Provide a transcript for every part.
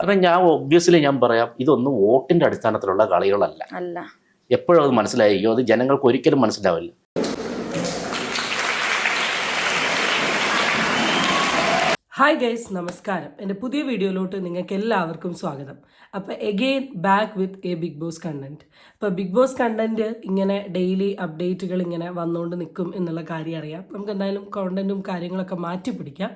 കാരണം ഞാൻ ഒബ്വിയസ്ലി ഞാൻ പറയാം ഇതൊന്നും വോട്ടിന്റെ അടിസ്ഥാനത്തിലുള്ള കളികളല്ല. അല്ല. എപ്പോഴും അത് മനസ്സിലായിരിക്കും. അത് ജനങ്ങൾക്ക് ഒരിക്കലും മനസ്സിലാവില്ല. ഹായ് ഗൈസ് നമസ്കാരം. എന്റെ പുതിയ വീഡിയോയിലോട്ട് നിങ്ങൾക്ക് എല്ലാവർക്കും സ്വാഗതം. അപ്പോൾ again back with a Bigg Boss content അപ്പോൾ ബിഗ് ബോസ് കണ്ടന്റ് ഇങ്ങനെ ഡെയിലി അപ്ഡേറ്റുകൾ ഇങ്ങനെ വന്നുകൊണ്ട് നിൽക്കും എന്നുള്ള കാര്യം അറിയാം. നമുക്ക് എന്തായാലും കോണ്ടന്റും കാര്യങ്ങളൊക്കെ മാറ്റി പിടിക്കാം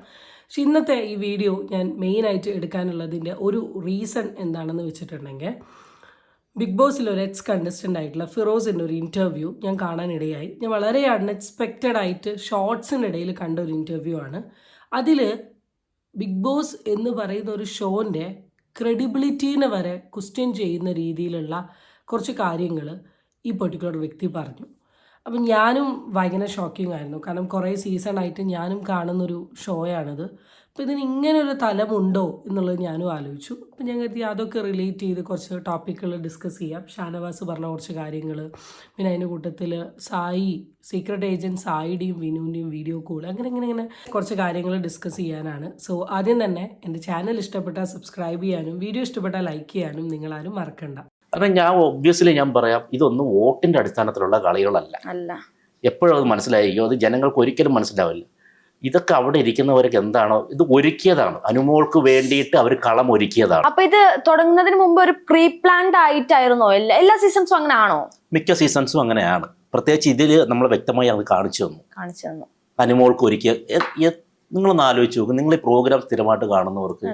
പക്ഷെ ഇന്നത്തെ ഈ വീഡിയോ ഞാൻ മെയിനായിട്ട് എടുക്കാനുള്ളതിന്റെ ഒരു റീസൺ എന്താണെന്ന് വെച്ചിട്ടുണ്ടെങ്കിൽ ബിഗ് ബോസിൽ ഒരു എക്സ് കണ്ടസ്റ്റന്റ് ആയിട്ടുള്ള ഫിറോസിന്റെ ഒരു ഇന്റർവ്യൂ ഞാൻ കാണാനിടയായി. ഞാൻ വളരെ അൺഎക്സ്പെക്റ്റഡ് ആയിട്ട് ഷോർട്സിനിടയിൽ കണ്ട ഒരു ഇന്റർവ്യൂ ആണ്. അതിൽ ബിഗ് ബോസ് എന്ന് പറയുന്ന ഒരു ഷോന്റെ ക്രെഡിബിലിറ്റീനെ വരെ ക്വസ്റ്റ്യൻ ചെയ്യുന്ന രീതിയിലുള്ള കുറച്ച് കാര്യങ്ങൾ ഈ പെർട്ടിക്കുലർ വ്യക്തി പറഞ്ഞു. അപ്പം ഞാനും ഭയങ്കര ഷോക്കിംഗ് ആയിരുന്നു. കാരണം കുറേ സീസണായിട്ട് ഞാനും കാണുന്നൊരു ഷോയാണിത് അപ്പോൾ ഇതിന് ഇങ്ങനെ ഒരു തലമുണ്ടോ എന്നുള്ളത് ഞാനും ആലോചിച്ചു. അപ്പം ഞാൻ കരുതി അതൊക്കെ റിലേറ്റ് ചെയ്ത് കുറച്ച് ടോപ്പിക്കുകൾ ഡിസ്കസ് ചെയ്യാം. ഷാനവാസ് പറഞ്ഞ കുറച്ച് കാര്യങ്ങൾ പിന്നെ അതിന്റെ കൂട്ടത്തിൽ സായി സീക്രട്ട് ഏജന്റ് സായിയുടെയും വിനുവിന്റെയും വീഡിയോ കോൾ അങ്ങനെ ഇങ്ങനെ ഇങ്ങനെ കുറച്ച് കാര്യങ്ങൾ ഡിസ്കസ് ചെയ്യാനാണ്. സോ ആദ്യം തന്നെ എന്റെ ചാനൽ ഇഷ്ടപ്പെട്ടാൽ സബ്സ്ക്രൈബ് ചെയ്യാനും വീഡിയോ ഇഷ്ടപ്പെട്ടാൽ ലൈക്ക് ചെയ്യാനും നിങ്ങളാരും മറക്കണ്ട. കാരണം ഞാൻ ഒബ്വിയസ്ലി ഞാൻ പറയാം ഇതൊന്നും വോട്ടിന്റെ അടിസ്ഥാനത്തിലുള്ള കളികളല്ല. അല്ല. എപ്പോഴും അത് മനസ്സിലായിരിക്കും. അത് ജനങ്ങൾക്ക് ഒരിക്കലും മനസ്സിലാവില്ല. ഇതൊക്കെ അവിടെ ഇരിക്കുന്നവർക്ക് എന്താണോ ഇത് ഒരുക്കിയതാണ്. അനുമോൾക്ക് വേണ്ടിയിട്ട് അവർ കളം ഒരുക്കിയതാണ്. അപ്പൊ ഇത് തുടങ്ങുന്നതിന് മുമ്പ് ഒരു പ്രീ പ്ലാൻഡ് ആയിട്ടായിരുന്നോ? എല്ലാ എല്ലാ സീസൺസും അങ്ങനെ ആണോ? മിക്ക സീസൺസും അങ്ങനെയാണ്. പ്രത്യേകിച്ച് ഇതിൽ നമ്മൾ വ്യക്തമായി അത് കാണിച്ചു തന്നു. കാണിച്ചു തന്നു. അനുമോൾക്ക് ഒരുക്കിയ നിങ്ങളൊന്ന് ആലോചിച്ച് നോക്കും. നിങ്ങൾ ഈ പ്രോഗ്രാം സ്ഥിരമായിട്ട് കാണുന്നവർക്ക്.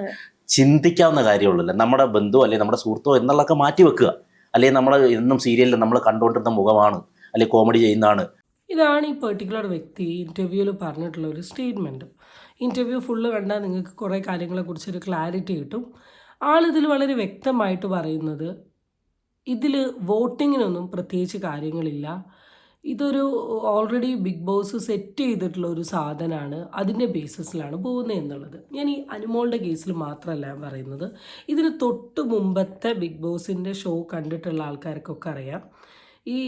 ചിന്തിക്കാവുന്ന കാര്യമുള്ളല്ലോ? നമ്മുടെ ബന്ധു അല്ലെങ്കിൽ നമ്മുടെ സുഹൃത്തോ എന്നുള്ളതൊക്കെ മാറ്റി വെക്കുക. അല്ലെങ്കിൽ നമ്മൾ എന്നും സീരിയലിൽ നമ്മൾ കണ്ടുകൊണ്ടിരുന്ന മുഖമാണ്. അല്ലെങ്കിൽ കോമഡി ചെയ്യുന്നതാണ്. ഇതാണ് ഈ പെർട്ടിക്കുലർ വ്യക്തി ഇന്റർവ്യൂവിൽ പറഞ്ഞിട്ടുള്ള ഒരു സ്റ്റേറ്റ്മെന്റ് ഇന്റർവ്യൂ ഫുള്ള് കണ്ടാൽ നിങ്ങൾക്ക് കുറേ കാര്യങ്ങളെക്കുറിച്ചൊരു ക്ലാരിറ്റി കിട്ടും. ആളിതിൽ വളരെ വ്യക്തമായിട്ട് പറയുന്നത് ഇതിൽ വോട്ടിങ്ങിനൊന്നും പ്രത്യേകിച്ച് കാര്യങ്ങളില്ല. ഇതൊരു ഓൾറെഡി ബിഗ് ബോസ് സെറ്റ് ചെയ്തിട്ടുള്ള ഒരു സാധനമാണ് അതിന്റെ ബേസിസിലാണ് പോകുന്നത് എന്നുള്ളത്. ഞാൻ ഈ അനുമോളുടെ കേസിൽ മാത്രമല്ല ഞാൻ പറയുന്നത്. ഇതിന് തൊട്ട് മുമ്പത്തെ ബിഗ് ബോസിന്റെ ഷോ കണ്ടിട്ടുള്ള ആൾക്കാർക്കൊക്കെ അറിയാം. ഈ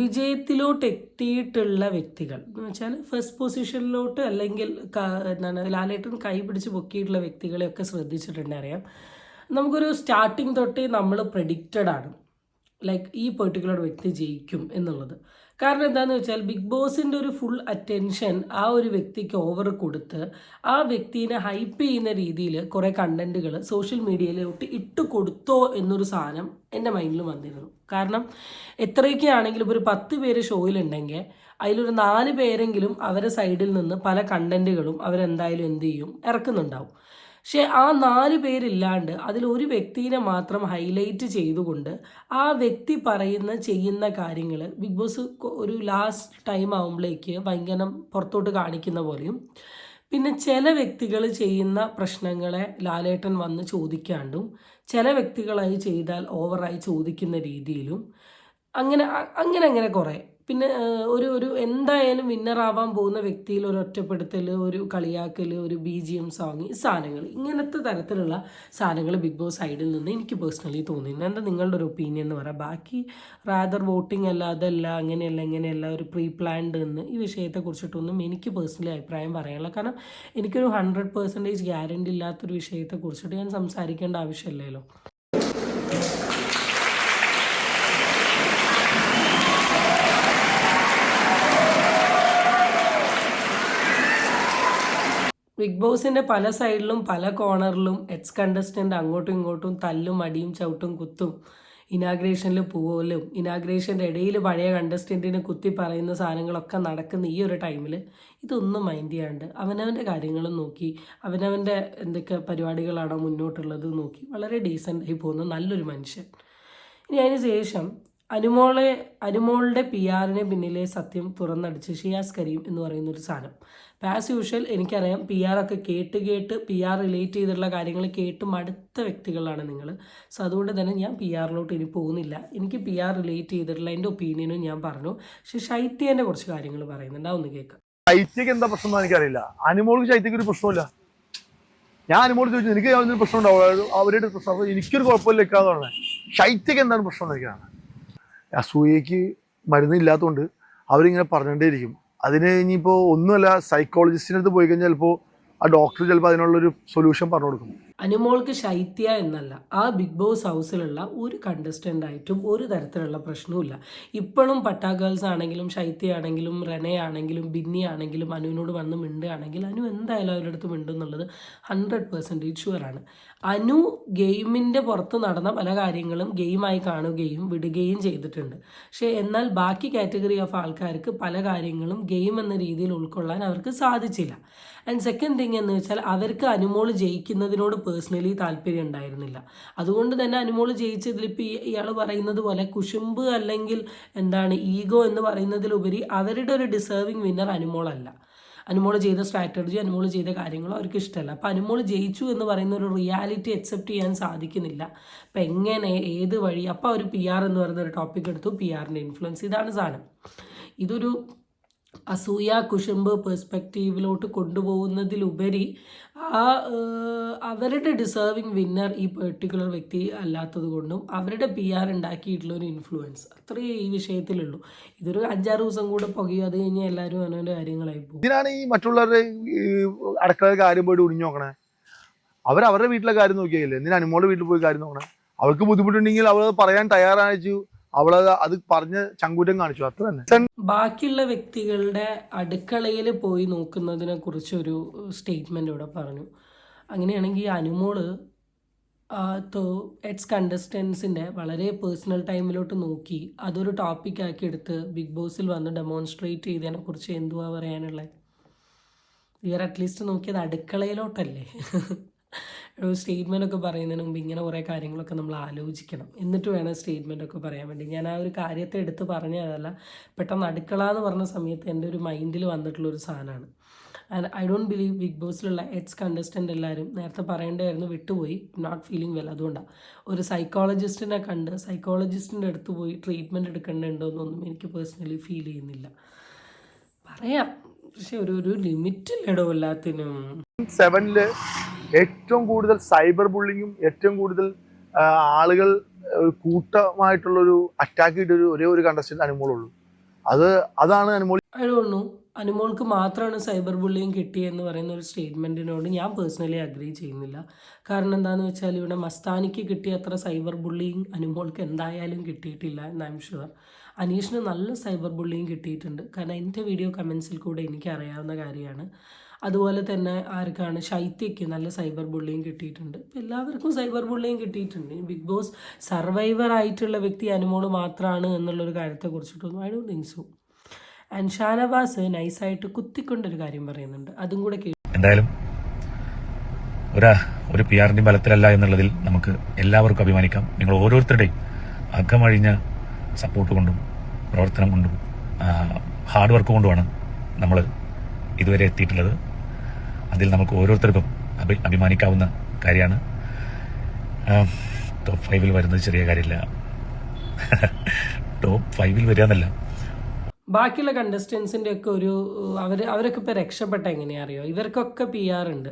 വിജയത്തിലോട്ട് എത്തിയിട്ടുള്ള വ്യക്തികൾ എന്ന് വെച്ചാൽ ഫസ്റ്റ് പൊസിഷനിലോട്ട് അല്ലെങ്കിൽ എന്താണ് ലാലേട്ടൻ കൈ പിടിച്ച് പൊക്കിയിട്ടുള്ള വ്യക്തികളെയൊക്കെ ശ്രദ്ധിച്ചിട്ടുണ്ട് അറിയാം. നമുക്കൊരു സ്റ്റാർട്ടിങ് തൊട്ടേ നമ്മൾ പ്രഡിക്റ്റഡ് ആണ്. ലൈക്ക് ഈ പെർട്ടിക്കുലർ വ്യക്തി ജയിക്കും എന്നുള്ളത്. കാരണം എന്താണെന്ന് വെച്ചാൽ ബിഗ് ബോസിന്റെ ഒരു ഫുൾ അറ്റൻഷൻ ആ ഒരു വ്യക്തിക്ക് ഓവർ കൊടുത്ത് ആ വ്യക്തിനെ ഹൈപ്പ് ചെയ്യുന്ന രീതിയിൽ കുറേ കണ്ടന്റുകൾ സോഷ്യൽ മീഡിയയിലോട്ട് ഇട്ട് കൊടുത്തോ എന്നൊരു സാധനം എന്റെ മൈൻഡിൽ വന്നിരുന്നു. കാരണം എത്രയൊക്കെ ആണെങ്കിലും ഇപ്പോൾ ഒരു പത്ത് പേര് ഷോയിലുണ്ടെങ്കിൽ അതിലൊരു നാല് പേരെങ്കിലും അവരെ സൈഡിൽ നിന്ന് പല കണ്ടന്റുകളും അവരെന്തായാലും എന്ത് ചെയ്യും? ഇറക്കുന്നുണ്ടാവും. പക്ഷേ ആ നാല് പേരില്ലാണ്ട് അതിൽ ഒരു വ്യക്തിനെ മാത്രം ഹൈലൈറ്റ് ചെയ്തുകൊണ്ട് ആ വ്യക്തി പറയുന്ന ചെയ്യുന്ന കാര്യങ്ങൾ ബിഗ് ബോസ് ഒരു ലാസ്റ്റ് ടൈം ആകുമ്പോഴേക്ക് ഭയങ്കര പുറത്തോട്ട് കാണിക്കുന്ന പോലെയും പിന്നെ ചില വ്യക്തികൾ ചെയ്യുന്ന പ്രശ്നങ്ങളെ ലാലേട്ടൻ വന്ന് ചോദിക്കാണ്ടും ചില വ്യക്തികളായി ചെയ്താൽ ഓവറായി ചോദിക്കുന്ന രീതിയിലും അങ്ങനെ അങ്ങനെ അങ്ങനെ കുറേ. പിന്നെ ഒരു ഒരു എന്തായാലും വിന്നർ ആവാൻ പോകുന്ന വ്യക്തിയിൽ ഒരു ഒറ്റപ്പെടുത്തൽ ഒരു കളിയാക്കൽ ഒരു ബി ജി എം സോങ് ഈ സാധനങ്ങൾ ഇങ്ങനത്തെ തരത്തിലുള്ള സാധനങ്ങൾ ബിഗ് ബോസ് സൈഡിൽ നിന്ന് എനിക്ക് പേഴ്സണലി തോന്നിയിരുന്നു എന്താ നിങ്ങളുടെ ഒരു ഒപ്പീനിയൻ എന്ന് പറയാം? ബാക്കി റാദർ വോട്ടിംഗ് അല്ല അതല്ല അങ്ങനെയല്ല ഇങ്ങനെയല്ല ഒരു പ്രീ പ്ലാൻഡ് എന്ന് ഈ വിഷയത്തെക്കുറിച്ചിട്ടൊന്നും എനിക്ക് പേഴ്സണലി അഭിപ്രായം പറയാനുള്ള കാരണം എനിക്കൊരു ഹൺഡ്രഡ് പെർസെന്റേജ് ഗ്യാരണ്ടി ഇല്ലാത്തൊരു വിഷയത്തെക്കുറിച്ചിട്ട് ഞാൻ സംസാരിക്കേണ്ട ആവശ്യമില്ലല്ലോ. ബിഗ് ബോസിന്റെ പല സൈഡിലും പല കോർണറിലും എക്സ് കണ്ടസ്റ്റന്റ് അങ്ങോട്ടും ഇങ്ങോട്ടും തല്ലും അടിയും ചവിട്ടും കുത്തും ഇനാഗ്രേഷനിൽ പോകലും ഇനാഗ്രേഷന്റെ ഇടയിൽ പഴയ കണ്ടസ്റ്റന്റിന് കുത്തി പറയുന്ന സാധനങ്ങളൊക്കെ നടക്കുന്ന ഈ ഒരു ടൈമിൽ ഇതൊന്നും മൈൻഡ് ചെയ്യാണ്ട് അവനവന്റെ കാര്യങ്ങളും നോക്കി അവനവന്റെ എന്തൊക്കെ പരിപാടികളാണോ മുന്നോട്ടുള്ളത് നോക്കി വളരെ ഡീസന്റായി പോകുന്ന നല്ലൊരു മനുഷ്യൻ. ഇനി അതിന് ശേഷം അനുമോളെ അനുമോളുടെ പി ആറിന് പിന്നിലെ സത്യം തുറന്നടിച്ച് ഷിയാസ് കരീം എന്ന് പറയുന്ന ഒരു സാധനം. ആസ് യൂഷ്വൽ എനിക്കറിയാം പി ആർ ഒക്കെ കേട്ട് കേട്ട് പി ആർ റിലേറ്റ് ചെയ്തിട്ടുള്ള കാര്യങ്ങൾ കേട്ട് മടുത്ത വ്യക്തികളാണ് നിങ്ങൾ സോ അതുകൊണ്ട് തന്നെ ഞാൻ പി ആറിലോട്ട് ഇനി പോകുന്നില്ല. എനിക്ക് പി ആർ റിലേറ്റ് ചെയ്തിട്ടുള്ള എന്റെ ഒപ്പീനിയനും ഞാൻ പറഞ്ഞു. പക്ഷേ ശൈത്യേന്റെ കുറച്ച് കാര്യങ്ങൾ പറയുന്നുണ്ട്. അതൊന്ന് കേൾക്കാം ശൈത്യക്ക് എന്താ പ്രശ്നം എനിക്കറിയില്ല. അനുമോൾക്ക് ശൈത്യക്ക് ഒരു പ്രശ്നമില്ല ഞാൻ അനിമോൾ ചോദിച്ചു എനിക്ക് പ്രശ്നം ഉണ്ടാവും അവരുടെ പ്രശ്നം. എനിക്കൊരു കുഴപ്പമില്ല ഇക്കാന്ന് പറഞ്ഞത്. ശൈത്യക്ക് എന്താണ് പ്രശ്നം എന്ന് എനിക്കാണ് അസൂയക്ക് മരുന്നില്ലാത്തതുകൊണ്ട് അവരിങ്ങനെ പറഞ്ഞുകൊണ്ടേയിരിക്കും അതിന് ഇനിയിപ്പോൾ ഒന്നുമല്ല സൈക്കോളജിസ്റ്റിനടുത്ത് പോയി കഴിഞ്ഞാൽ ചിലപ്പോൾ ആ ഡോക്ടർ ചിലപ്പോൾ അതിനുള്ളൊരു സൊല്യൂഷൻ പറഞ്ഞു കൊടുക്കും. അനുമോൾക്ക് ശൈത്യ എന്നല്ല ആ ബിഗ് ബോസ് ഹൗസിലുള്ള ഒരു കണ്ടസ്റ്റന്റ് ആയിട്ടും ഒരു തരത്തിലുള്ള പ്രശ്നവുമില്ല. ഇപ്പോഴും പട്ടാ ഗേൾസ് ആണെങ്കിലും ശൈത്യ ആണെങ്കിലും റെനെ ആണെങ്കിലും ബിന്നി ആണെങ്കിലും അനുവിനോട് വന്ന് മിണ്ടുകയാണെങ്കിൽ അനു എന്തായാലും അവരുടെ അടുത്ത് മിണ്ടും എന്നുള്ളത് ഹൺഡ്രഡ് പെർസെന്റേജ് ഷുവറാണ് അനു ഗെയിമിന്റെ പുറത്ത് നടന്ന പല കാര്യങ്ങളും ഗെയിമായി കാണുകയും വിടുകയും ചെയ്തിട്ടുണ്ട്. പക്ഷേ എന്നാൽ ബാക്കി കാറ്റഗറി ഓഫ് ആൾക്കാർക്ക് പല കാര്യങ്ങളും ഗെയിം എന്ന രീതിയിൽ ഉൾക്കൊള്ളാൻ അവർക്ക് സാധിച്ചില്ല. ആൻഡ് സെക്കൻഡ് തിങ് എന്ന് വെച്ചാൽ അവർക്ക് അനുമോൾ ജയിക്കുന്നതിനോട് പേഴ്സണലി താല്പര്യം ഉണ്ടായിരുന്നില്ല. അതുകൊണ്ട് തന്നെ അനുമോൾ ജയിച്ചതിൽ ഈ ഇയാൾ പറയുന്നത് പോലെ കുശുമ്പ് അല്ലെങ്കിൽ എന്താണ് ഈഗോ എന്ന് പറയുന്നതിലുപരി അവരുടെ ഒരു ഡിസേർവിങ് വിന്നർ അനുമോളല്ല. അനുമോൾ ചെയ്ത സ്ട്രാറ്റജി അനുമോൾ ചെയ്ത കാര്യങ്ങളും അവർക്ക് ഇഷ്ടമല്ല അപ്പോൾ അനുമോൾ ജയിച്ചു എന്ന് പറയുന്ന ഒരു റിയാലിറ്റി അക്സെപ്റ്റ് ചെയ്യാൻ സാധിക്കുന്നില്ല. അപ്പം എങ്ങനെ ഏത് വഴി? അപ്പോൾ അവർ പി ആർ എന്ന് പറയുന്ന ഒരു ടോപ്പിക് എടുത്തു. പി ആറിന്റെ ഇൻഫ്ലുവൻസ് ഇതാണ് സാധനം. ഇതൊരു അസൂയ കുശുമ്പ് പെർസ്പെക്റ്റീവിലോട്ട് കൊണ്ടുപോകുന്നതിലുപരി ആ അവരുടെ ഡിസേർവിങ് വിന്നർ ഈ പെർട്ടിക്കുലർ വ്യക്തി അല്ലാത്തത് കൊണ്ടും അവരുടെ പി ആർ ഉണ്ടാക്കിയിട്ടുള്ള ഒരു ഇൻഫ്ലുവൻസ് അത്രയേ ഈ വിഷയത്തിലുള്ളൂ. ഇതൊരു അഞ്ചാറ് ദിവസം കൂടെ പുകയോ അത് കഴിഞ്ഞാൽ എല്ലാവരും അവനവന്റെ കാര്യങ്ങളായി പോകും. ഇതിനാണ് ഈ മറ്റുള്ളവരുടെ അടുക്കള കാര്യം പോയിട്ട് ഒടിഞ്ഞു നോക്കണേ? അവർ അവരുടെ വീട്ടിലെ കാര്യം നോക്കിയാലേ എന്തിനാ അനുമോളുടെ വീട്ടിൽ പോയി കാര്യം നോക്കണേ? അവൾക്ക് ബുദ്ധിമുട്ടുണ്ടെങ്കിൽ അവൾ പറയാൻ തയ്യാറാച്ചു അവൾ അത് പറഞ്ഞ് ചങ്കൂറ്റം കാണിച്ചു അത്ര തന്നെ. ബാക്കിയുള്ള വ്യക്തികളുടെ അടുക്കളയിൽ പോയി നോക്കുന്നതിനെ കുറിച്ചൊരു സ്റ്റേറ്റ്മെന്റ് ഇവിടെ പറഞ്ഞു. അങ്ങനെയാണെങ്കിൽ അനുമോൾ എക്സ് കണ്ടസ്റ്റൻസിന്റെ വളരെ പേഴ്സണൽ ടൈമിലോട്ട് നോക്കി അതൊരു ടോപ്പിക്കാക്കി എടുത്ത് ബിഗ് ബോസിൽ വന്ന് ഡെമോൺസ്ട്രേറ്റ് ചെയ്തതിനെ കുറിച്ച് എന്തുവാ പറയാനുള്ളത് ഇവർ അറ്റ്ലീസ്റ്റ് നോക്കിയത് അടുക്കളയിലോട്ടല്ലേ? ഒരു സ്റ്റേറ്റ്മെന്റ് ഒക്കെ പറയുന്നതിന് മുമ്പ് ഇങ്ങനെ കുറേ കാര്യങ്ങളൊക്കെ നമ്മൾ ആലോചിക്കണം. എന്നിട്ട് വേണം സ്റ്റേറ്റ്മെന്റ് ഒക്കെ പറയാൻ വേണ്ടി. ഞാൻ ആ ഒരു കാര്യത്തെ എടുത്ത് പറഞ്ഞതല്ല പെട്ടെന്ന് അടുക്കള എന്ന് പറഞ്ഞ സമയത്ത് എന്റെ ഒരു മൈൻഡിൽ വന്നിട്ടുള്ള ഒരു സാധനമാണ് and I don't believe Bigg ബോസിലുള്ള ex contestant എല്ലാവരും നേരത്തെ പറയേണ്ടായിരുന്നു വിട്ടുപോയി നോട്ട് ഫീലിംഗ് വെൽ അതുകൊണ്ടാണ് ഒരു സൈക്കോളജിസ്റ്റിനെ കണ്ട് സൈക്കോളജിസ്റ്റിന്റെ അടുത്ത് പോയി ട്രീറ്റ്മെന്റ് എടുക്കേണ്ടതുണ്ടോ എന്നൊന്നും എനിക്ക് പേഴ്സണലി ഫീൽ ചെയ്യുന്നില്ല. പറയാം. പക്ഷെ ഒരു ഒരു ലിമിറ്റില്ലടോ എല്ലാത്തിനും സെവനിൽ ഏറ്റവും കൂടുതൽ സൈബർ ബുള്ളിങ്ങും ഏറ്റവും കൂടുതൽ ആളുകൾ ഒരു കൂട്ടമായിട്ടുള്ള ഒരു അറ്റാക്ക് ചെയ്തൊരു ഒരേ ഒരു കണ്ടസ്റ്റന്റ് അനുമോളുള്ളൂ. അത് അതാണ് അനുമോൾ അനുമോൾക്ക് മാത്രമാണ് സൈബർ ബുള്ളിങ് കിട്ടിയെന്ന് പറയുന്ന ഒരു സ്റ്റേറ്റ്മെന്റിനോട് ഞാൻ പേഴ്സണലി അഗ്രി ചെയ്യുന്നില്ല. കാരണം എന്താണെന്ന് വെച്ചാൽ ഇവിടെ മസ്താനിക്ക് കിട്ടിയ അത്ര സൈബർ ബുള്ളിങ് അനുമോൾക്ക് എന്തായാലും കിട്ടിയിട്ടില്ല എന്ന് ഐ എം ഷുവർ അനീഷിന് നല്ല സൈബർ ബുള്ളിങ് കിട്ടിയിട്ടുണ്ട്. കാരണം എന്റെ വീഡിയോ കമൻസിൽ കൂടെ എനിക്ക് അറിയാവുന്ന കാര്യമാണ്. അതുപോലെ തന്നെ ആർക്കാണ് ശൈത്യയ്ക്ക് നല്ല സൈബർ ബുള്ളിയും കിട്ടിയിട്ടുണ്ട്. എല്ലാവർക്കും സൈബർ ബുള്ളിയും കിട്ടിയിട്ടുണ്ട്. ബിഗ് ബോസ് സർവൈവർ ആയിട്ടുള്ള വ്യക്തി അനുമോൾ മാത്രമാണ് എന്നുള്ളൊരു കാര്യത്തെക്കുറിച്ചിട്ടൊന്നും I don't think so. And Shanavas നൈസായിട്ട് കുത്തിക്കൊണ്ടൊരു കാര്യം പറയുന്നുണ്ട്. അതും കൂടെ എന്തായാലും ഒരു ഒരു പി ആറിന്റെ ബലത്തിലല്ല എന്നുള്ളതിൽ നമുക്ക് എല്ലാവർക്കും അഭിമാനിക്കാം. നിങ്ങൾ ഓരോരുത്തരുടെയും അകമഴിഞ്ഞ സപ്പോർട്ട് കൊണ്ടും പ്രവർത്തനം കൊണ്ടും ഹാർഡ് വർക്ക് കൊണ്ടുമാണ് നമ്മൾ ഇതുവരെ എത്തിയിട്ടുള്ളത്. അതിൽ നമുക്ക് ഓരോരുത്തർക്കും അഭി അഭിമാനിക്കാവുന്ന കാര്യമാണ്. ടോപ്പ് ഫൈവിൽ വരുന്നത് ചെറിയ കാര്യമില്ല. ടോപ്പ് ഫൈവിൽ വരിക എന്നല്ല. ബാക്കിയുള്ള കണ്ടസ്റ്റൻസിന്റെ ഒക്കെ ഒരു അവർ അവരൊക്കെ ഇപ്പോൾ രക്ഷപ്പെട്ട എങ്ങനെയാ അറിയോ? ഇവർക്കൊക്കെ പി ആർ ഉണ്ട്.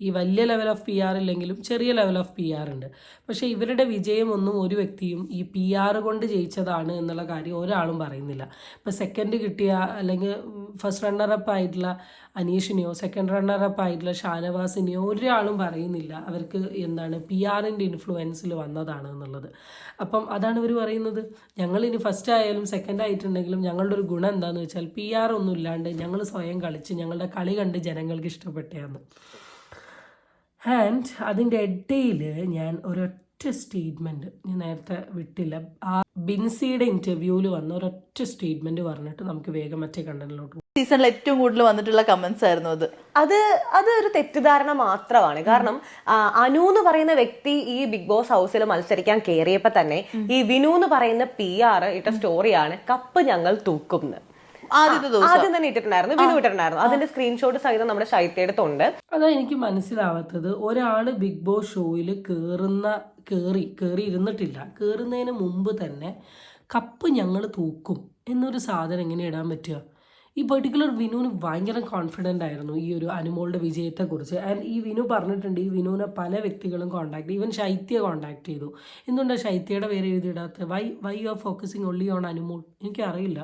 ഈ വലിയ ലെവൽ ഓഫ് പി ആർ ഇല്ലെങ്കിലും ചെറിയ ലെവൽ ഓഫ് പി ആർ ഉണ്ട്. പക്ഷെ ഇവരുടെ വിജയമൊന്നും ഒരു വ്യക്തിയും ഈ പി ആർ കൊണ്ട് ജയിച്ചതാണ് എന്നുള്ള കാര്യം ഒരാളും പറയുന്നില്ല. ഇപ്പോൾ സെക്കൻഡ് കിട്ടിയ അല്ലെങ്കിൽ ഫസ്റ്റ് റണ്ണറപ്പ് ആയിട്ടുള്ള അനീഷിനെയോ സെക്കൻഡ് റണ്ണറപ്പ് ആയിട്ടുള്ള ഷാനവാസിനെയോ ഒരാളും പറയുന്നില്ല അവർക്ക് എന്താണ് പി ആറിന്റെ ഇൻഫ്ലുവൻസിൽ വന്നതാണ് എന്നുള്ളത്. അപ്പം അതാണ് ഇവർ പറയുന്നത്. ഞങ്ങൾ ഇനി ഫസ്റ്റ് ആയാലും സെക്കൻഡ് ആയിട്ടുണ്ടെങ്കിലും ഞങ്ങളുടെ ഒരു ഗുണം എന്താണെന്ന് വെച്ചാൽ പി ആർ ഒന്നും ഇല്ലാണ്ട് ഞങ്ങൾ സ്വയം കളിച്ച് ഞങ്ങളുടെ കളി കണ്ട് ജനങ്ങൾക്ക് ഇഷ്ടപ്പെട്ടതാണ് ആൻഡ് അതിന്റെ ഇടയിൽ ഞാൻ ഒരൊറ്റ സ്റ്റേറ്റ്മെന്റ് ഞാൻ നേരത്തെ വിട്ടില്ല. ആ ബിൻസിയുടെ ഇന്റർവ്യൂവിൽ വന്ന ഒരൊറ്റ സ്റ്റേറ്റ്മെന്റ് പറഞ്ഞിട്ട് നമുക്ക് വേഗം മറ്റേ കണ്ടന്റിലോട്ട് സീസണിൽ ഏറ്റവും കൂടുതൽ വന്നിട്ടുള്ള കമന്റ്സ് ആയിരുന്നു അത്. അത് അത് ഒരു തെറ്റിദ്ധാരണ മാത്രമാണ്. കാരണം അനു എന്ന് പറയുന്ന വ്യക്തി ഈ ബിഗ് ബോസ് ഹൗസിൽ മത്സരിക്കാൻ കയറിയപ്പോ തന്നെ ഈ വിനു എന്ന് പറയുന്ന പി ആർ ഇട്ട സ്റ്റോറിയാണ് കപ്പ് ഞങ്ങൾ തൂക്കും എന്ന്. ആദ്യത്തെ ദിവസം ആദ്യം തന്നെ ഇട്ടിട്ടുണ്ടായിരുന്നു. വിനു ഇട്ടിട്ടുണ്ടായിരുന്നു. അതിന്റെ സ്ക്രീൻഷോട്ട് സഹിതം നമ്മുടെ ശൈത്യടുത്തുണ്ട് അതാ എനിക്ക് മനസ്സിലാവാത്തത്. ഒരാൾ ബിഗ് ബോസ് ഷോയിൽ കേറുന്ന കേറി കേറി ഇരുന്നിട്ടില്ല കേറുന്നതിന് മുമ്പ് തന്നെ കപ്പ് ഞങ്ങൾ തൂക്കും എന്നൊരു സാധനം എങ്ങനെ ഇടാൻ പറ്റുക? ഈ പെർട്ടിക്കുലർ വിനുവിന് ഭയങ്കര കോൺഫിഡന്റ് ആയിരുന്നു ഈ ഒരു അനുമോളുടെ വിജയത്തെക്കുറിച്ച്. ആൻഡ് ഈ വിനു പറഞ്ഞിട്ടുണ്ട് ഈ വിനുവിനെ പല വ്യക്തികളും കോൺടാക്ട് ഈവൻ ശൈത്യ കോൺടാക്ട് ചെയ്തു. എന്തുകൊണ്ടാണ് ശൈത്യയുടെ പേര് എഴുതിയിടാത്തത്? Why why you are focusing only on Anumol? എനിക്കറിയില്ല.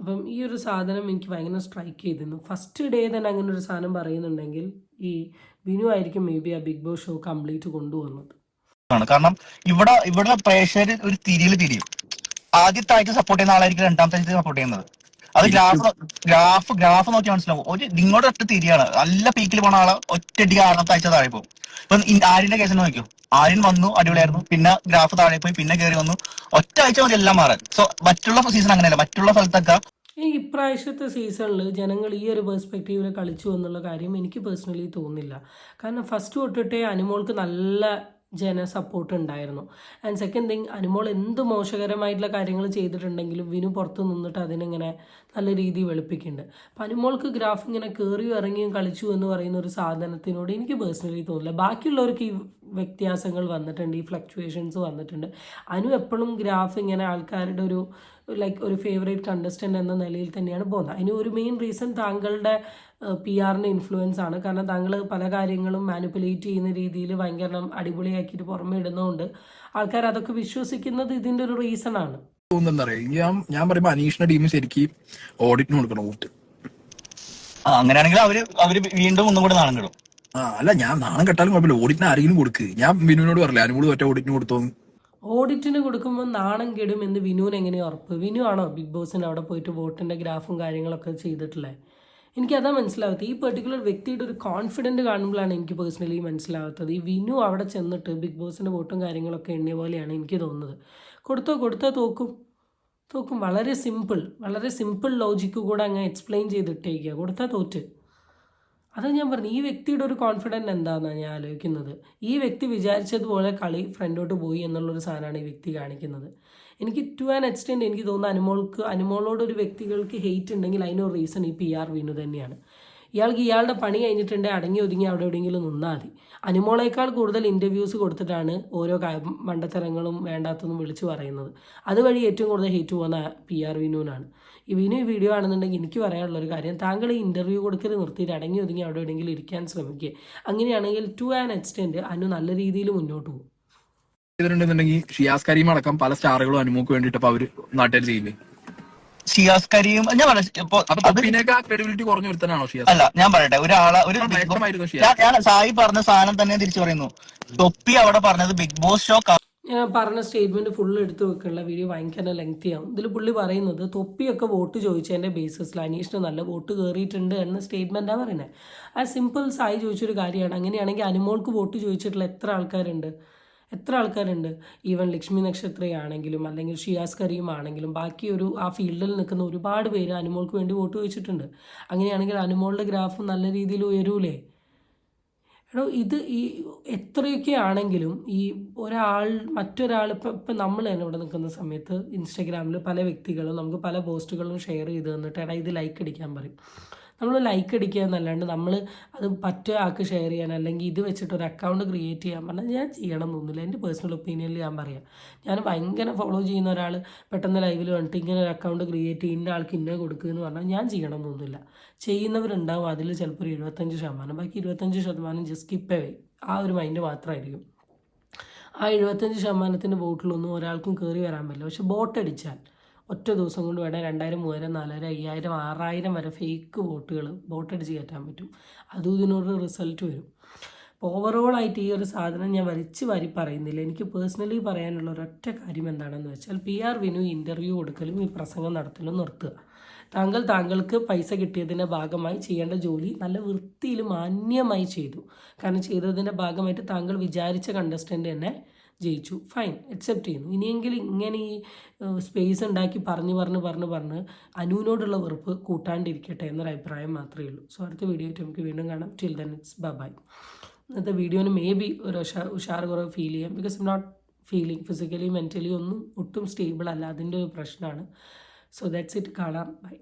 അപ്പം ഈ ഒരു സാധനം എനിക്ക് ഭയങ്കര സ്ട്രൈക്ക് ചെയ്തിരുന്നു. ഫസ്റ്റ് ഡേ തന്നെ അങ്ങനെ ഒരു സാധനം പറയുന്നുണ്ടെങ്കിൽ ഈ വിനു ആയിരിക്കും മേ ബി ആ ബിഗ് ബോസ് ഷോ കംപ്ലീറ്റ് കൊണ്ടുവന്നത്. കാരണം ഇവിടെ ഇവിടെ പ്രേക്ഷകർ ഒരു തിരിയിൽ തിരിയും. ആദ്യത്തെ ആഴ്ച സപ്പോർട്ട് ചെയ്യുന്ന ആളായിരിക്കും രണ്ടാമത്തെ ആഴ്ച സപ്പോർട്ട് ചെയ്യുന്നത്. അത് ഗ്രാഫ് ഗ്രാഫ് ഗ്രാഫ് നോക്കി മനസ്സിലാവും. ഒരു നിങ്ങളുടെ ഒറ്റ തിരിയാണ്. നല്ല പീക്കിൽ പോണ ആളെ ഒറ്റയടിക്ക് ആറാമത്തെ ആഴ്ച താഴെ പോകും. ഇപ്പൊ ആര്യന്റെ കേസിനെ നോക്കിയോ ആര്യൻ വന്നു അടിപൊളിയായിരുന്നു. പിന്നെ ഗ്രാഫ് താഴെ പോയി പിന്നെ കയറി വന്നു. ഒറ്റ ആഴ്ച മതി എല്ലാം മാറാൻ. സോ മറ്റുള്ള സീസൺ അങ്ങനെയല്ല. മറ്റുള്ള സ്ഥലത്തൊക്കെ ഈ ഇപ്രാവശ്യത്തെ സീസണിൽ ജനങ്ങൾ ഈ ഒരു പെർസ്പെക്റ്റീവിൽ കളിച്ചു എന്നുള്ള കാര്യം എനിക്ക് പേഴ്സണലി തോന്നുന്നില്ല. കാരണം ഫസ്റ്റ് തൊട്ടിട്ടേ അനുമോൾക്ക് നല്ല ജന സപ്പോർട്ട് ഉണ്ടായിരുന്നു. ആൻഡ് സെക്കൻഡ് തിങ് അനുമോൾ എന്ത് മോശകരമായിട്ടുള്ള കാര്യങ്ങൾ ചെയ്തിട്ടുണ്ടെങ്കിലും വിനു പുറത്ത് നിന്നിട്ട് അതിനിങ്ങനെ നല്ല രീതിയിൽ വെളുപ്പിക്കുന്നുണ്ട്. അപ്പം അനുമോൾക്ക് ഗ്രാഫ് ഇങ്ങനെ കയറിയും ഇറങ്ങിയും കളിച്ചു എന്ന് പറയുന്ന ഒരു സാധനത്തിനോട് എനിക്ക് പേഴ്സണലി തോന്നില്ല. ബാക്കിയുള്ളവർക്ക് ഈ വ്യത്യാസങ്ങൾ വന്നിട്ടുണ്ട് ഈ ഫ്ലക്ച്വേഷൻസ് വന്നിട്ടുണ്ട്. അനു എപ്പോഴും ഗ്രാഫ് ഇങ്ങനെ ആൾക്കാരുടെ ഒരു ലൈക്ക് ഒരു ഫേവറേറ്റ് കണ്ടസ്റ്റന്റ് എന്ന നിലയിൽ തന്നെയാണ് പോകുന്നത്. അതിന് ഒരു മെയിൻ റീസൺ താങ്കളുടെ പി ആറിന്റെ ഇൻഫ്ലുവൻസ് ആണ്. കാരണം താങ്കൾ പല കാര്യങ്ങളും മാനിപ്പുലേറ്റ് ചെയ്യുന്ന രീതിയിൽ ഭയങ്കര അടിപൊളിയാക്കിയിട്ട് പുറമെ ഇടുന്നതുകൊണ്ട് ആൾക്കാർ അതൊക്കെ വിശ്വസിക്കുന്നത് ഇതിന്റെ ഒരു റീസൺ ആണ്. ഞാൻ ഞാൻ പറയുമ്പോ അനീഷിന്റെ ടീം ശരിക്കും ഓഡിറ്റിന് കൊടുക്കണം വോട്ട്. അങ്ങനെയാണെങ്കിൽ അവർ അവർ വീണ്ടും ഒന്നും കൂടെ നാണം കിടും. ആ അല്ല ഞാൻ നാണം കെട്ടാലും കുഴപ്പമില്ല. ഓഡിറ്റിന് ആരെങ്കിലും കൊടുക്ക്. ഞാൻ ബിനുവിനോട് പറയില്ല അനുകൂടി ഒറ്റ ഓഡിറ്റിന് കൊടുത്തോന്ന് ഓഡിറ്റിന് കൊടുക്കുമ്പോൾ നാണം കെടും എന്ന് വിനുവിന് എങ്ങനെയാണ് ഉറപ്പ്? വിനു ആണോ ബിഗ് ബോസിന് അവിടെ പോയിട്ട് വോട്ടിന്റെ ഗ്രാഫും കാര്യങ്ങളൊക്കെ ചെയ്തിട്ടുള്ളത് എനിക്കതാ മനസ്സിലാവാത്തത്. ഈ പെർട്ടിക്കുലർ വ്യക്തിയുടെ ഒരു കോൺഫിഡന്റ് കാണുമ്പോഴാണ് എനിക്ക് പേഴ്സണലി മനസ്സിലാവാത്തത്. ഈ വിനു അവിടെ ചെന്നിട്ട് ബിഗ് ബോസിന്റെ വോട്ടും കാര്യങ്ങളൊക്കെ എണ്ണിയ പോലെയാണ് എനിക്ക് തോന്നുന്നത്. കൊടുത്തോ കൊടുത്തോ തോക്കും. തോക്കും. വളരെ സിമ്പിൾ വളരെ സിമ്പിൾ ലോജിക്ക് കൂടെ അങ്ങ് എക്സ്പ്ലെയിൻ ചെയ്തിട്ടേക്കുക കൊടുത്താൽ തോറ്റ്. അത് ഞാൻ പറഞ്ഞു ഈ വ്യക്തിയുടെ ഒരു കോൺഫിഡന്റ് എന്താണെന്നാണ് ഞാൻ ആലോചിക്കുന്നത്. ഈ വ്യക്തി വിചാരിച്ചതുപോലെ കളി ഫ്രണ്ടോട്ട് പോയി എന്നുള്ളൊരു സാധനമാണ് ഈ വ്യക്തി കാണിക്കുന്നത്. എനിക്ക് ടു ആൻ എക്സ്റ്റെൻഡ് എനിക്ക് തോന്നുന്നു അനുമോൾക്ക് അനുമോളോട് ഒരു വ്യക്തികൾക്ക് ഹെയ്റ്റ് ഉണ്ടെങ്കിൽ അതിനൊരു റീസൺ ഈ പി ആർ വിനു തന്നെയാണ്. ഇയാൾക്ക് ഇയാളുടെ പണി കഴിഞ്ഞിട്ടുണ്ടെങ്കിൽ അടങ്ങി ഒതുങ്ങി അവിടെ എവിടെയെങ്കിലും നിന്നാൽ മതി. അനുമോളേക്കാൾ കൂടുതൽ ഇന്റർവ്യൂസ് കൊടുത്തിട്ടാണ് ഓരോ മണ്ടത്തരങ്ങളും വേണ്ടാത്തതും വിളിച്ചു പറയുന്നത്. അതുവഴി ഏറ്റവും കൂടുതൽ ഹേറ്റ് പോകുന്ന പി ആർ വിനുവിനാണ്. ഈ വിനു ഈ വീഡിയോ ആണെന്നുണ്ടെങ്കിൽ എനിക്ക് പറയാനുള്ള ഒരു കാര്യം താങ്കൾ ഈ ഇന്റർവ്യൂ കൊടുക്കൽ നിർത്തിയിട്ട് അടങ്ങി ഒതുങ്ങി അവിടെ എവിടെയെങ്കിലും ഇരിക്കാൻ ശ്രമിക്കുക അങ്ങനെയാണെങ്കിൽ ടു ആൻ എക്സ്റ്റെന്റ് അനു നല്ല രീതിയിൽ മുന്നോട്ട് പോകും. ചെയ്തിട്ടുണ്ടെന്നുണ്ടെങ്കിൽ ഷിയാസ് കരീം അടക്കം പല സ്റ്റാറുകളും അനുമോക്ക് വേണ്ടിട്ട് അപ്പൊ അവർ നാട്ടുകാർ ചെയ്യില്ലേ? ഷിയാസ് കരീം ഞാൻ ക്രെഡിബിലിറ്റി കുറഞ്ഞു ഒരുത്തനാണോ ഷിയാസ്? അല്ല ഞാൻ പറയട്ടെ ഒരാളെ ഒരു. ഞാൻ സായി പറഞ്ഞ സാധനം തന്നെ തിരിച്ചു പറയുന്നു. തൊപ്പി അവിടെ പറഞ്ഞത് ബിഗ് ബോസ് ഷോ ഞാൻ പറഞ്ഞ സ്റ്റേറ്റ്മെന്റ് ഫുൾ എടുത്ത് വെക്കാനുള്ള വീഡിയോ ഭയങ്കര ലെങ്തി ആവും ഇതിൽ പുള്ളി പറയുന്നത് തൊപ്പിയൊക്കെ വോട്ട് ചോദിച്ചതിന്റെ ബേസിസിൽ അനീഷിന് നല്ല വോട്ട് കയറിയിട്ടുണ്ട് എന്ന സ്റ്റേറ്റ്മെന്റാണ് പറയുന്നത് ആ സിമ്പിൾ സായി ചോദിച്ചൊരു കാര്യമാണ്. അങ്ങനെയാണെങ്കിൽ അനുമോൾക്ക് വോട്ട് ചോദിച്ചിട്ടുള്ള എത്ര ആൾക്കാരുണ്ട്? എത്ര ആൾക്കാരുണ്ട്? ഈവൻ ലക്ഷ്മി നക്ഷത്രയാണെങ്കിലും അല്ലെങ്കിൽ ഷിയാസ് കരീം ആണെങ്കിലും ബാക്കി ഒരു ആ ഫീൽഡിൽ നിൽക്കുന്ന ഒരുപാട് പേര് അനുമോൾക്ക് വേണ്ടി വോട്ട് ചോദിച്ചിട്ടുണ്ട്. അങ്ങനെയാണെങ്കിൽ അനുമോളുടെ ഗ്രാഫ് നല്ല രീതിയിൽ ഉയരൂലേ? എടോ ഇത് ഈ എത്രയൊക്കെ ആണെങ്കിലും ഈ ഒരാൾ മറ്റൊരാൾ ഇപ്പം ഇപ്പം നമ്മൾ തന്നെ ഇവിടെ നിൽക്കുന്ന സമയത്ത് ഇൻസ്റ്റാഗ്രാമിൽ പല വ്യക്തികളും നമുക്ക് പല പോസ്റ്റുകളും ഷെയർ ചെയ്ത് തന്നിട്ട് എടാ ഇത് ലൈക്ക് അടിക്കാൻ പറയും. നമ്മൾ ലൈക്ക് അടിക്കുക എന്നല്ലാണ്ട് നമ്മൾ അത് പറ്റ ആൾക്ക് ഷെയർ ചെയ്യാൻ അല്ലെങ്കിൽ ഇത് വെച്ചിട്ട് ഒരു അക്കൗണ്ട് ക്രിയേറ്റ് ചെയ്യാൻ പറഞ്ഞാൽ ഞാൻ ചെയ്യണം എന്നൊന്നുമില്ല. എന്റെ പേഴ്സണൽ ഒപ്പീനിയനിൽ ഞാൻ പറയാം. ഞാൻ ഭയങ്കര ഫോളോ ചെയ്യുന്ന ഒരാൾ പെട്ടെന്ന് ലൈവിൽ വന്നിട്ട് ഇങ്ങനെ ഒരു അക്കൗണ്ട് ക്രിയേറ്റ് ചെയ്യുന്ന ആൾക്ക് ഇന്ന കൊടുക്കുക എന്ന് പറഞ്ഞാൽ ഞാൻ ചെയ്യണം എന്നൊന്നുമില്ല. ചെയ്യുന്നവരുണ്ടാവും അതിൽ ചിലപ്പോൾ ഒരു ഇരുപത്തഞ്ച് ശതമാനം. ബാക്കി ഇരുപത്തഞ്ച് ശതമാനം ജസ്റ്റ് സ്കിപ്പ് അവേ ആ ഒരു മൈൻഡ് മാത്രമായിരിക്കും ആ എഴുപത്തഞ്ച് ശതമാനത്തിന്റെ ബോട്ടിലൊന്നും ഒരാൾക്കും കയറി വരാൻ പറ്റില്ല. പക്ഷെ ബോട്ട് അടിച്ചാൽ ഒറ്റ ദിവസം കൊണ്ട് വേണേൽ രണ്ടായിരം മൂവായിരം നാലായിരം അയ്യായിരം ആറായിരം വരെ ഫേക്ക് വോട്ടുകൾ വോട്ടടിച്ച് കയറ്റാൻ പറ്റും. അതും ഇതിനൊരു റിസൾട്ട് വരും. അപ്പോൾ ഓവറോളായിട്ട് ഈ ഒരു സാധനം ഞാൻ വലിച്ചു വാരി പറയുന്നില്ല. എനിക്ക് പേഴ്സണലി പറയാനുള്ള ഒരൊറ്റ കാര്യം എന്താണെന്ന് വെച്ചാൽ പി ആർ വിനു ഇന്റർവ്യൂ കൊടുക്കലും ഈ പ്രസംഗം നടത്തലും നിർത്തുക. താങ്കൾ താങ്കൾക്ക് പൈസ കിട്ടിയതിന്റെ ഭാഗമായി ചെയ്യേണ്ട ജോലി നല്ല വൃത്തിയിൽ മാന്യമായി ചെയ്തു. കാരണം ചെയ്തതിന്റെ ഭാഗമായിട്ട് താങ്കൾ വിചാരിച്ച കണ്ടസ്റ്റന്റ് തന്നെ ജയിച്ചു. ഫൈൻ അക്സെപ്റ്റ് ചെയ്യുന്നു. ഇനിയെങ്കിലും ഇങ്ങനെ ഈ സ്പേസ് ഉണ്ടാക്കി പറഞ്ഞ് പറഞ്ഞ് പറഞ്ഞ് പറഞ്ഞ് അനുവിനോടുള്ള വെറുപ്പ് കൂട്ടാണ്ടിരിക്കട്ടെ എന്നൊരു അഭിപ്രായം മാത്രമേ ഉള്ളൂ. സോ അടുത്ത വീഡിയോ ആയിട്ട് നമുക്ക് വീണ്ടും കാണാം. ടിൽ ദൻ ഇറ്റ്സ് ബൈ ഇന്നത്തെ വീഡിയോന് മേ ബി ഒരു ഉഷാ ഉഷാർ കുറവ് ഫീൽ ചെയ്യാം. Because not feeling physically mentally ഒന്നും ഒട്ടും സ്റ്റേബിൾ അല്ല. അതിന്റെ ഒരു പ്രശ്നമാണ്. സോ ദാറ്റ്സ് ഇറ്റ് കാണാം. ബൈ